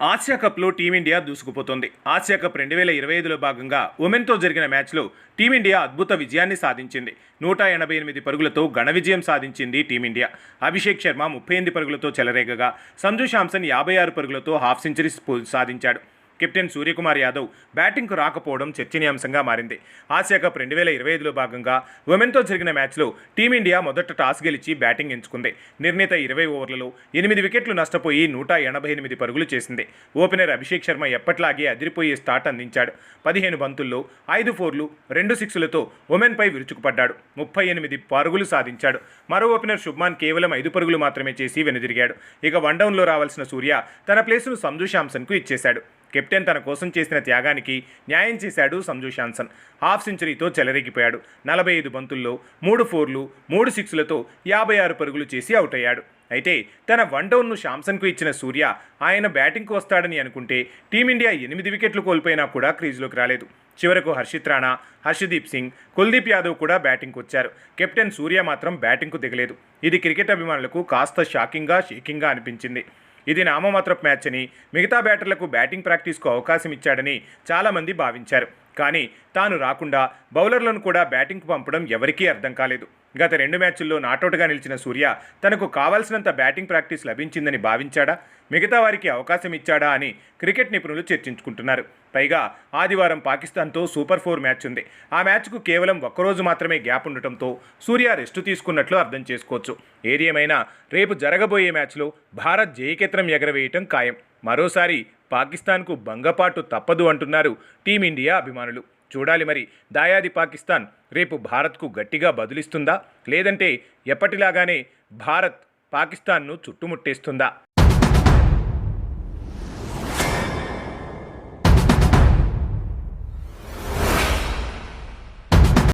Asia కప్లో team India దూసుకుపోతోంది. Asia cup రెండు వేల ఇరవై ఐదులో భాగంగా ఉమెన్తో జరిగిన మ్యాచ్లో టీమిండియా అద్భుత విజయాన్ని సాధించింది. నూట ఎనభై ఎనిమిది పరుగులతో ఘన విజయం సాధించింది టీమిండియా. అభిషేక్ శర్మ ముప్పై ఎనిమిది పరుగులతో చెలరేగగా సంజు శాంసన్ యాభై ఆరు పరుగులతో హాఫ్ సెంచరీ సాధించాడు. కెప్టెన్ సూర్యకుమార్ యాదవ్ బ్యాటింగ్కు రాకపోవడం చర్చనీయాంశంగా మారింది. ఆసియా కప్ రెండు వేల ఇరవై ఐదులో భాగంగా ఉమెన్తో జరిగిన మ్యాచ్లో టీమిండియా మొదట టాస్ గెలిచి బ్యాటింగ్ ఎంచుకుంది. నిర్ణీత ఇరవై ఓవర్లలో ఎనిమిది వికెట్లు నష్టపోయి నూట ఎనభై ఎనిమిది పరుగులు చేసింది. ఓపెనర్ అభిషేక్ శర్మ ఎప్పట్లాగే అదిరిపోయే స్టార్ట్ అందించాడు. పదిహేను బంతుల్లో ఐదు ఫోర్లు రెండు సిక్స్లతో ఉమెన్పై విరుచుకుపడ్డాడు. ముప్పై ఎనిమిది పరుగులు సాధించాడు. మరో ఓపెనర్ శుభ్మాన్ కేవలం ఐదు పరుగులు మాత్రమే చేసి వెనుదిరిగాడు. ఇక వన్డౌన్లో రావాల్సిన సూర్య తన ప్లేసును సంజు శాంసన్కు ఇచ్చేశాడు. కెప్టెన్ తన కోసం చేసిన త్యాగానికి న్యాయం చేశాడు సంజు శాంసన్. హాఫ్ సెంచరీతో చెలరేగిపోయాడు. నలభై ఐదు బంతుల్లో మూడు ఫోర్లు మూడు సిక్స్లతో యాభై ఆరు పరుగులు చేసి అవుట్ అయ్యాడు. అయితే తన వన్ డౌన్ను శాంసన్కు ఇచ్చిన సూర్య ఆయన బ్యాటింగ్కు వస్తాడని అనుకుంటే టీమిండియా ఎనిమిది వికెట్లు కోల్పోయినా కూడా క్రీజ్లోకి రాలేదు. చివరకు హర్షిత్ రాణా హర్షదీప్ సింగ్ కుల్దీప్ యాదవ్ కూడా బ్యాటింగ్కు వచ్చారు. కెప్టెన్ సూర్య మాత్రం బ్యాటింగ్కు దిగలేదు. ఇది క్రికెట్ అభిమానులకు కాస్త షాకింగ్గా షేకింగ్గా అనిపించింది. ఇది నామమాత్రపు మ్యాచ్ అని మిగతా బ్యాటర్లకు బ్యాటింగ్ ప్రాక్టీస్కు అవకాశం ఇచ్చాడని చాలామంది భావించారు. కానీ తాను రాకుండా బౌలర్లను కూడా బ్యాటింగ్కు పంపడం ఎవరికీ అర్థం కాలేదు. గత రెండు మ్యాచ్ల్లో నాటౌట్గా నిలిచిన సూర్య తనకు కావాల్సినంత బ్యాటింగ్ ప్రాక్టీస్ లభించిందని భావించాడా? మిగతా వారికి అవకాశం ఇచ్చాడా అని క్రికెట్ నిపుణులు చర్చించుకుంటున్నారు. పైగా ఆదివారం పాకిస్తాన్తో సూపర్ ఫోర్ మ్యాచ్ ఉంది. ఆ మ్యాచ్కు కేవలం ఒక్కరోజు మాత్రమే గ్యాప్ ఉండటంతో సూర్య రెస్ట్ తీసుకున్నట్లు అర్థం చేసుకోవచ్చు. ఏది ఏమైనా రేపు జరగబోయే మ్యాచ్లో భారత్ జయకేత్రం ఎగరవేయటం ఖాయం. మరోసారి పాకిస్తాన్కు భంగపాటు తప్పదు అంటున్నారు టీమిండియా అభిమానులు. చూడాలి మరి దాయాది పాకిస్తాన్ రేపు భారత్కు గట్టిగా బదులిస్తుందా? లేదంటే ఎప్పటిలాగానే భారత్ పాకిస్తాన్ను చుట్టుముట్టేస్తుందా?